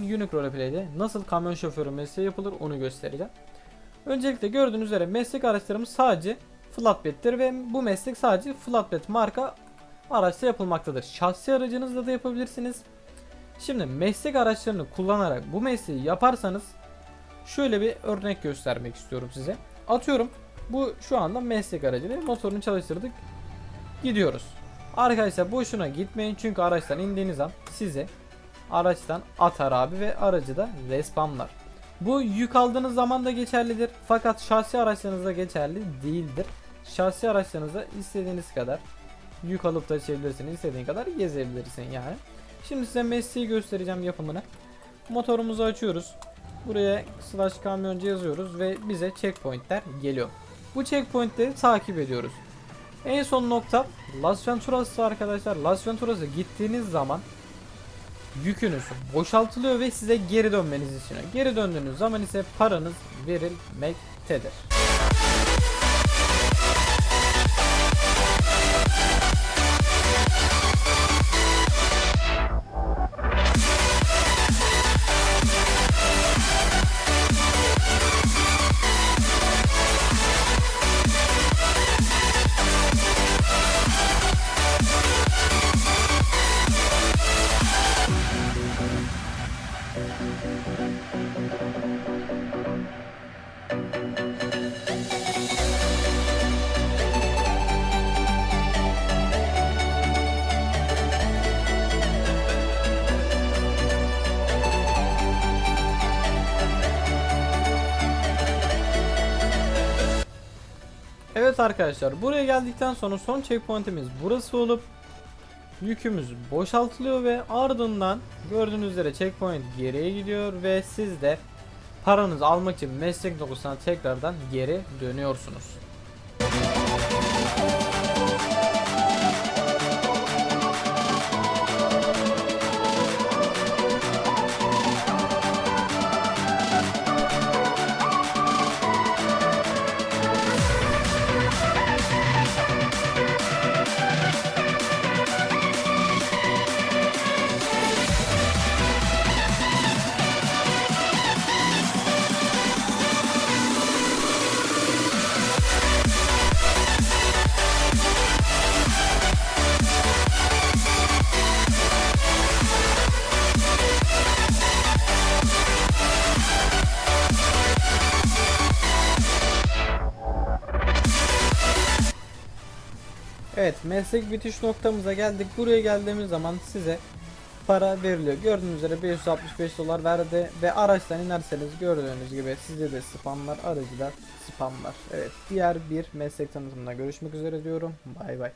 Unique Roleplay'de nasıl kamyon şoförü mesleği yapılır onu göstereceğim. Öncelikle gördüğünüz üzere meslek araçlarımız sadece flatbed'tir ve bu meslek sadece flatbed marka araçta yapılmaktadır. Şahsi aracınızla da yapabilirsiniz. Şimdi meslek araçlarını kullanarak bu mesleği yaparsanız şöyle bir örnek göstermek istiyorum size. Atıyorum bu şu anda meslek aracı ve motorunu çalıştırdık. Gidiyoruz. Arkadaşlar boşuna gitmeyin çünkü araçtan indiğiniz an size araçtan atar abi ve aracı da respamlar. Bu yük aldığınız zaman da geçerlidir fakat şahsi araçlarınızda geçerli değildir. Şahsi araçlarınızda istediğiniz kadar yük alıp taşıyabilirsiniz, istediğin kadar gezebilirsin yani. Şimdi size mesleği göstereceğim yapımını. Motorumuzu açıyoruz. Buraya slash kamyoncu yazıyoruz ve bize checkpointler geliyor. Bu checkpointleri takip ediyoruz. En son nokta Las Venturas'ı arkadaşlar. Las Venturas'a gittiğiniz zaman yükünüz boşaltılıyor ve size geri dönmeniz istiyor. Geri döndüğünüz zaman ise paranız verilmektedir. Evet arkadaşlar buraya geldikten sonra son checkpointimiz burası olup yükümüz boşaltılıyor ve ardından gördüğünüz üzere checkpoint geriye gidiyor ve siz de paranızı almak için meslek noktasına tekrardan geri dönüyorsunuz. Evet meslek bitiş noktamıza geldik. Buraya geldiğimiz zaman size para veriliyor. Gördüğünüz üzere 565 dolar verdi ve araçtan inerseniz gördüğünüz gibi size de spamlar aracılar spamlar. Evet diğer bir meslek tanıtımında görüşmek üzere diyorum. Bay bay.